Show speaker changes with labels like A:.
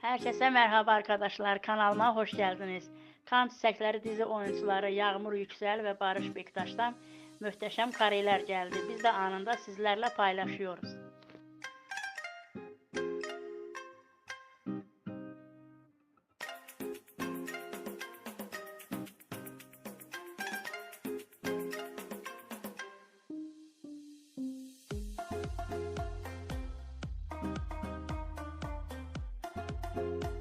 A: Herkese merhaba arkadaşlar. Kanalıma hoş geldiniz. Kan Çiçekleri dizi oyuncuları Yağmur Yüksel ve Barış Bektaş'tan muhteşem kareler geldi. Biz de anında sizlerle paylaşıyoruz. you